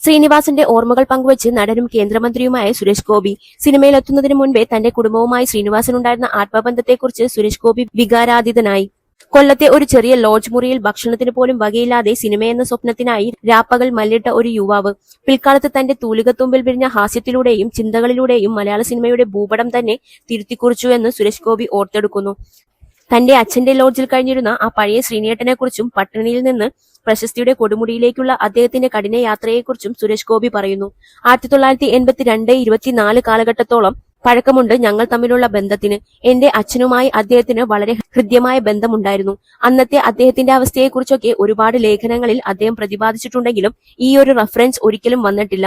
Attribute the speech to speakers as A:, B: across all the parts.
A: ശ്രീനിവാസന്റെ ഓർമ്മകൾ പങ്കുവച്ച് നടനും കേന്ദ്രമന്ത്രിയുമായ സുരേഷ് ഗോപി സിനിമയിലെത്തുന്നതിന് മുൻപേ തന്റെ കുടുംബവുമായി ശ്രീനിവാസൻ ഉണ്ടായിരുന്ന ആത്മബന്ധത്തെക്കുറിച്ച് സുരേഷ് ഗോപി വികാരാതീതനായി. കൊല്ലത്തെ ഒരു ചെറിയ ലോഡ്ജ് മുറിയിൽ ഭക്ഷണത്തിന് പോലും വകയില്ലാതെ സിനിമയെന്ന സ്വപ്നത്തിനായി രാപ്പകൽ മല്ലിട്ട ഒരു യുവാവ്. പിൽക്കാലത്ത് തന്റെ തൂലികത്തുമ്പിൽ വിരിഞ്ഞ ഹാസ്യത്തിലൂടെയും ചിന്തകളിലൂടെയും മലയാള സിനിമയുടെ ഭൂപടം തന്നെ തിരുത്തിക്കുറിച്ചു എന്ന് സുരേഷ് ഗോപി ഓർത്തെടുക്കുന്നു. തന്റെ അച്ഛന്റെ ലോഡ്ജിൽ കഴിഞ്ഞിരുന്ന ആ പഴയ ശ്രീനേട്ടനെക്കുറിച്ചും പട്ടിണിയിൽ നിന്ന് പ്രശസ്തിയുടെ കൊടുമുടിയിലേക്കുള്ള അദ്ദേഹത്തിന്റെ കഠിന യാത്രയെക്കുറിച്ചും സുരേഷ് ഗോപി പറയുന്നു. ആയിരത്തി തൊള്ളായിരത്തി എൺപത്തിരണ്ട് ഇരുപത്തിനാല് കാലഘട്ടത്തോളം പഴക്കമുണ്ട് ഞങ്ങൾ തമ്മിലുള്ള ബന്ധത്തിന്. എന്റെ അച്ഛനുമായി അദ്ദേഹത്തിന് വളരെ ഹൃദ്യമായ ബന്ധമുണ്ടായിരുന്നു. അന്നത്തെ അദ്ദേഹത്തിന്റെ അവസ്ഥയെക്കുറിച്ചൊക്കെ ഒരുപാട് ലേഖനങ്ങളിൽ അദ്ദേഹം പ്രതിപാദിച്ചിട്ടുണ്ടെങ്കിലും ഈ ഒരു റഫറൻസ് ഒരിക്കലും വന്നിട്ടില്ല.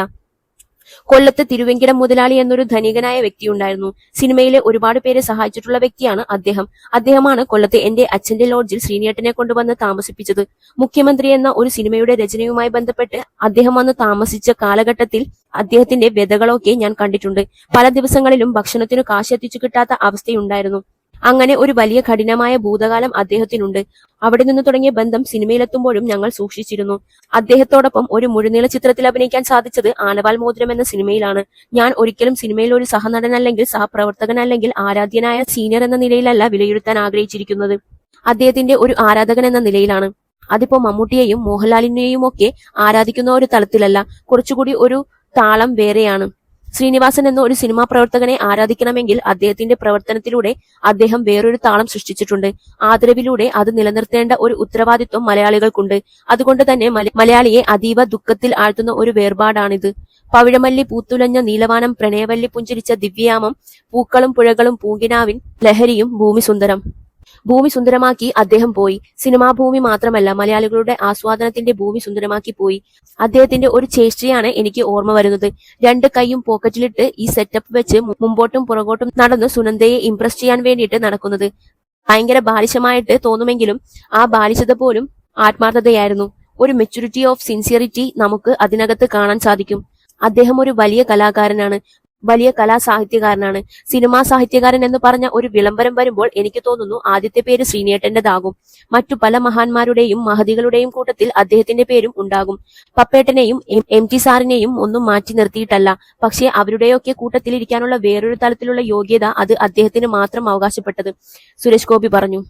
A: കൊല്ലത്ത് തിരുവെങ്കിടം മുതലാളി എന്നൊരു ധനികനായ വ്യക്തിയുണ്ടായിരുന്നു. സിനിമയിലെ ഒരുപാട് പേരെ സഹായിച്ചിട്ടുള്ള വ്യക്തിയാണ് അദ്ദേഹം. അദ്ദേഹമാണ് കൊല്ലത്ത് എന്റെ അച്ഛന്റെ ലോഡ്ജിൽ ശ്രീനേട്ടനെ കൊണ്ടുവന്ന് താമസിപ്പിച്ചത്. മുഖ്യമന്ത്രി എന്ന ഒരു സിനിമയുടെ രചനയുമായി ബന്ധപ്പെട്ട് അദ്ദേഹം വന്ന് താമസിച്ച കാലഘട്ടത്തിൽ അദ്ദേഹത്തിന്റെ വ്യതകളൊക്കെ ഞാൻ കണ്ടിട്ടുണ്ട്. പല ദിവസങ്ങളിലും ഭക്ഷണത്തിനു കാശ് എത്തിച്ചു കിട്ടാത്ത അവസ്ഥയുണ്ടായിരുന്നു. അങ്ങനെ ഒരു വലിയ കഠിനമായ ഭൂതകാലം അദ്ദേഹത്തിനുണ്ട്. അവിടെ നിന്ന് തുടങ്ങിയ ബന്ധം സിനിമയിലെത്തുമ്പോഴും ഞങ്ങൾ സൂക്ഷിച്ചിരുന്നു. അദ്ദേഹത്തോടൊപ്പം ഒരു മുഴുനീള ചിത്രത്തിൽ അഭിനയിക്കാൻ സാധിച്ചത് ആനവാൽ മോതിരം എന്ന സിനിമയിലാണ്. ഞാൻ ഒരിക്കലും സിനിമയിൽ ഒരു സഹനടൻ അല്ലെങ്കിൽ സഹപ്രവർത്തകൻ സഹപ്രവർത്തകനല്ലെങ്കിൽ ആരാധ്യനായ സീനിയർ എന്ന നിലയിലല്ല വിലയിരുത്താൻ ആഗ്രഹിച്ചിരിക്കുന്നത്. അദ്ദേഹത്തിന്റെ ഒരു ആരാധകൻ എന്ന നിലയിലാണ്. അതിപ്പോ മമ്മൂട്ടിയെയും മോഹൻലാലിനെയും ഒക്കെ ആരാധിക്കുന്ന ഒരു തലത്തിലല്ല. കുറച്ചുകൂടി ഒരു താളം വേറെയാണ്. ശ്രീനിവാസൻ എന്ന ഒരു സിനിമാ പ്രവർത്തകനെ ആരാധിക്കണമെങ്കിൽ അദ്ദേഹത്തിന്റെ പ്രവർത്തനത്തിലൂടെ അദ്ദേഹം വേറൊരു താളം സൃഷ്ടിച്ചിട്ടുണ്ട്. ആദരവിലൂടെ അത് നിലനിർത്തേണ്ട ഒരു ഉത്തരവാദിത്വം മലയാളികൾക്കുണ്ട്. അതുകൊണ്ട് തന്നെ മലയാളിയെ അതീവ ദുഃഖത്തിൽ ആഴ്ത്തുന്ന ഒരു വേർപാടാണിത്. പവിഴമല്ലി പൂത്തുലഞ്ഞ നീലവാനം പ്രണയവല്ലി പുഞ്ചിരിച്ച ദിവ്യാമം പൂക്കളും പുഴകളും പൂങ്കിനാവിൻ ലഹരിയും ഭൂമി സുന്ദരം. ഭൂമി സുന്ദരമാക്കി അദ്ദേഹം പോയി. സിനിമാ ഭൂമി മാത്രമല്ല മലയാളികളുടെ ആസ്വാദനത്തിന്റെ ഭൂമി സുന്ദരമാക്കി പോയി. അദ്ദേഹത്തിന്റെ ഒരു ചേഷ്ടയാണ് എനിക്ക് ഓർമ്മ വരുന്നത്. രണ്ട് കൈയും പോക്കറ്റിലിട്ട് ഈ സെറ്റപ്പ് വെച്ച് മുമ്പോട്ടും പുറകോട്ടും നടന്ന് സുനന്ദയെ ഇംപ്രസ് ചെയ്യാൻ വേണ്ടിയിട്ട് നടക്കുന്നത്. ഭയങ്കര ബാലിശമായിട്ട് തോന്നുമെങ്കിലും ആ ബാലിശത പോലും ആത്മാർത്ഥതയായിരുന്നു. ഒരു മെച്ചൂരിറ്റി ഓഫ് സിൻസിയറിറ്റി നമുക്ക് അതിനകത്ത് കാണാൻ സാധിക്കും. അദ്ദേഹം ഒരു വലിയ കലാകാരനാണ്. വലിയ കലാസാഹിത്യകാരനാണ്. സിനിമാ സാഹിത്യകാരൻ എന്ന് പറഞ്ഞ ഒരു വിളംബരം വരുമ്പോൾ എനിക്ക് തോന്നുന്നു ആദ്യത്തെ പേര് ശ്രീനേട്ടന്റേതാകും മറ്റു പല മഹാന്മാരുടെയും മഹതികളുടെയും കൂട്ടത്തിൽ അദ്ദേഹത്തിന്റെ പേരും ഉണ്ടാകും. പപ്പേട്ടനെയും എം- ടി സാറിനെയും ഒന്നും മാറ്റി നിർത്തിയിട്ടല്ല. പക്ഷേ അവരുടെയൊക്കെ കൂട്ടത്തിൽ ഇരിക്കാനുള്ള വേറൊരു തലത്തിലുള്ള യോഗ്യത അത് അദ്ദേഹത്തിന് മാത്രം അവകാശപ്പെട്ടത്. സുരേഷ് ഗോപി പറഞ്ഞു.